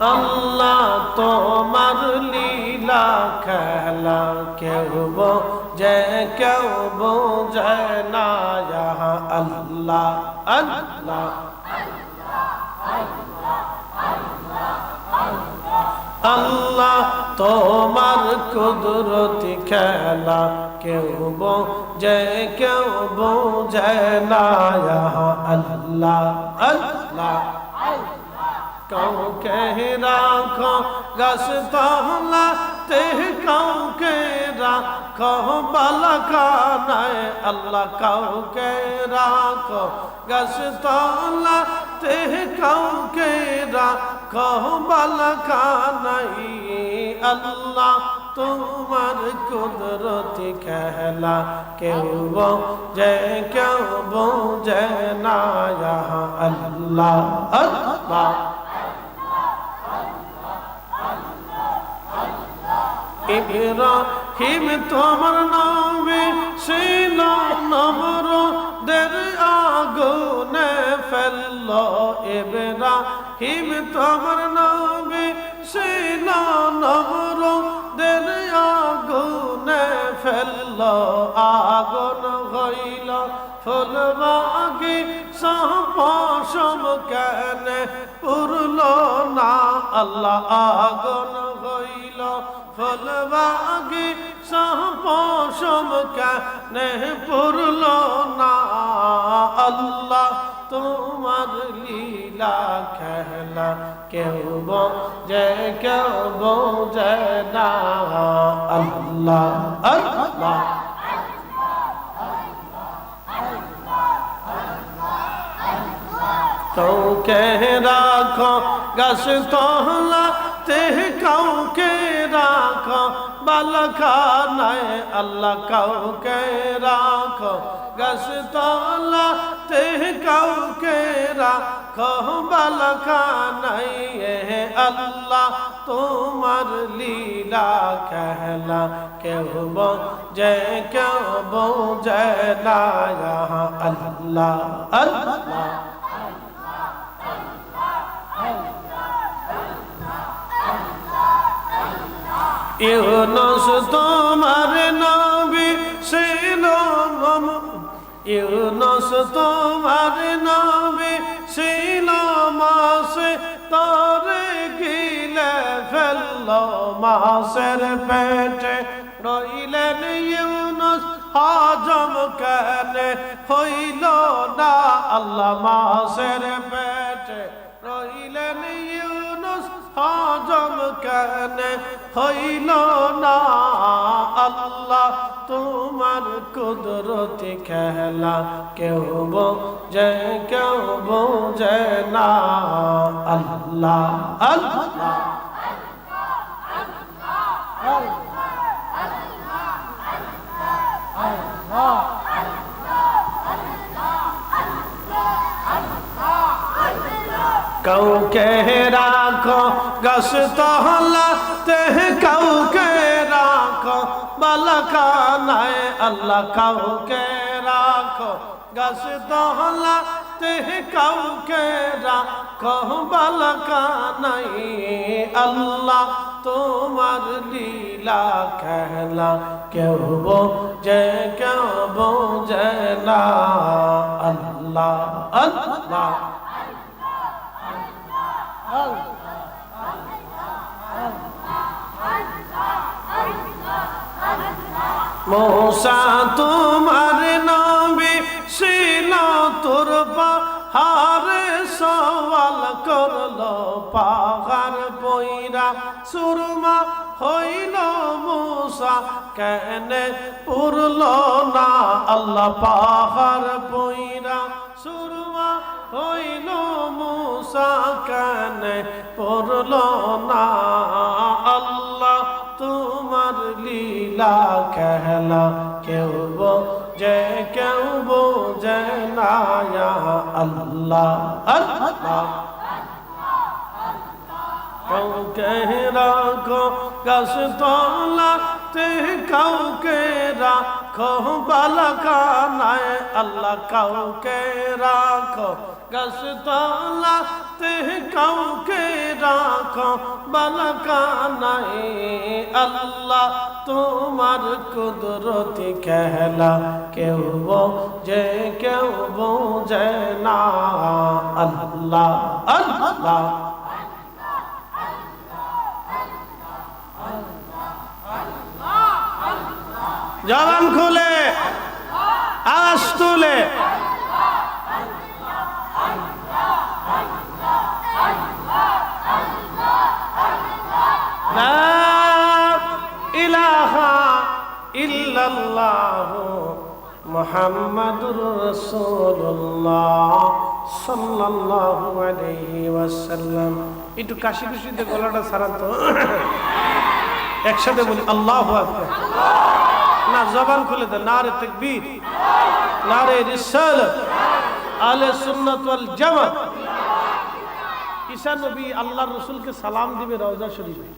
আল্লাহ তোমার লীলা খেলা কেউ বোঝে কেউ বোঝে না আল্লাহ আল্লাহ আল্লাহ। তোমার কুদরতি খেলা কেউ বোঝে কেউ বোঝে না আল্লাহ আল্লাহ। কাউকে রাখো গস তহলা তে কাউকে রাখো বালখানায় আল্লাহ কাউকে রাখো গস তহলা তে কাউকে রাখো বালখানায় আল্লাহ তোমার কুদরতি খেলা কেউ বোঝে কেউ বোঝে না আল্লাহ আল্লাহ ইব্রাহিম তোমার নামে ছিল নমর, দের আগুনে ফেলল ইব্রাহিম তোমার নামে ছিল নমর, দের আগুনে ফেলল আগুন হইল ফুল বাগি। সপসম কেন পুরল না আল্লাহ, আগুন হইল ফুল বাগি সপসম কেন পুরল না। আল্লাহ তোমার লীলা খেলা কেউ বোঝে কেউ বোঝে না। আল্লাহ আল্লাহ কাউকে রাখো গাছ তহলা তে কাউকে রাখো বালখানায় আল্লাহ কাউকে রাখো গাছ তহলা তে কাউকে রাখো বালখানায় আল্লাহ তোমার লীলা খেলা কেউ বোঝে কেউ বোঝে না আল্লাহ আল্লাহ ইউনুস, তোমার নবী ছিল ইউনুস, তোমার নবী ছিল মাসে তরে গিলে ফেলল মাসের পেটে। রইলেন ইউনুস, হজম কেন হইল না আল্লাহ মাসের পেটে? কেন হইল না আল্লাহ তোমার কুদরতি খেলা কেউ বোঝে কেউ বোঝে না আল্লাহ আল্লাহ। কাউকে রাখো গাছ তহলা তে কাউকে রাখো বালখানায় আল্লাহ কাউকে রাখো গাছ তহলা তে কাউকে রাখো বালখানায় আল্লাহ তোমার লীলা খেলা কেউ বোঝে কেউ বোঝে না আল্লাহ আল্লাহ মৌসা, তোমার নবী ছিল তোর পাহাড়ে, সওয়াল করল পাহাড় বইরা সুরমা হইল মূসা, কেন পুরল না আল্লাহ পাহাড় বইরা সুরমা হইল মূসা, কেন পুরল না লীলা খেলা কেউ বোঝে কেউ বোঝে না আল্লাহ আল্লাহ। কাউকে রাখো গাছ তলাতে কাউকে রাখো বালাকানায় আল্লাহ কাউকে রাখো। গাছতলাতে কাউকে রাখো বালাকানায় আল্লাহ তোমার কুদরতি খেলা কেউ যে কেউ বোঝে না। আল্লাহ আল্লাহ জবান খুলে আওয়াজ তুলে। মুহাম্মাদুর রাসূলুল্লাহ সাল্লাল্লাহু আলাইহি ওয়াসাল্লাম। একটু কাশি কুশিতে গলাটা সারান তো। একসাথে বলি, আল্লাহু আকবার। না, জবান খুলে দেন, নারে তাকবীর। নারে রিসালাত। আলে সুন্নাত ওয়াল জামাত। ঈসা নবী আল্লাহর রাসূলকে সালাম দিবে রওজা শরীফে।